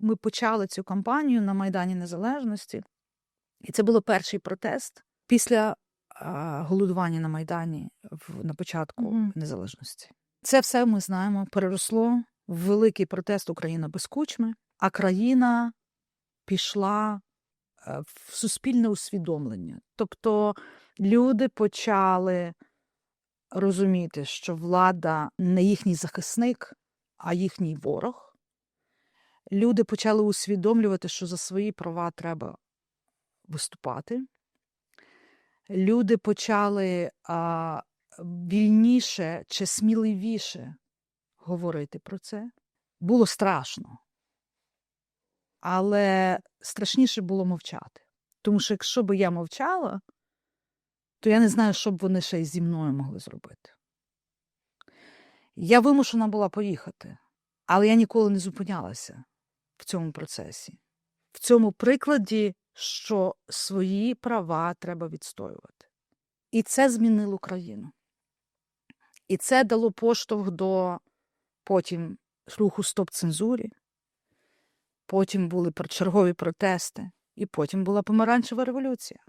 ми почали цю кампанію на Майдані Незалежності, і це був перший протест після а, голодування на Майдані в, на початку Мгм. незалежності. Це все ми знаємо переросло в великий протест Україна без кучми, а країна пішла е, в суспільне усвідомлення. Тобто люди почали розуміти, що влада не їхній захисник, а їхній ворог. Люди почали усвідомлювати, що за свої права треба виступати. Люди почали а, вільніше чи сміливіше говорити про це. Було страшно. Але страшніше було мовчати. Тому що якщо б я мовчала, то я не знаю, що б вони ще й зі мною могли зробити. Я вимушена була поїхати, але я ніколи не зупинялася в цьому процесі, в цьому прикладі, що свої права треба відстоювати. І це змінило країну. І це дало поштовх до потім руху стоп цензурі, потім були чергові протести, і потім була помаранчева революція.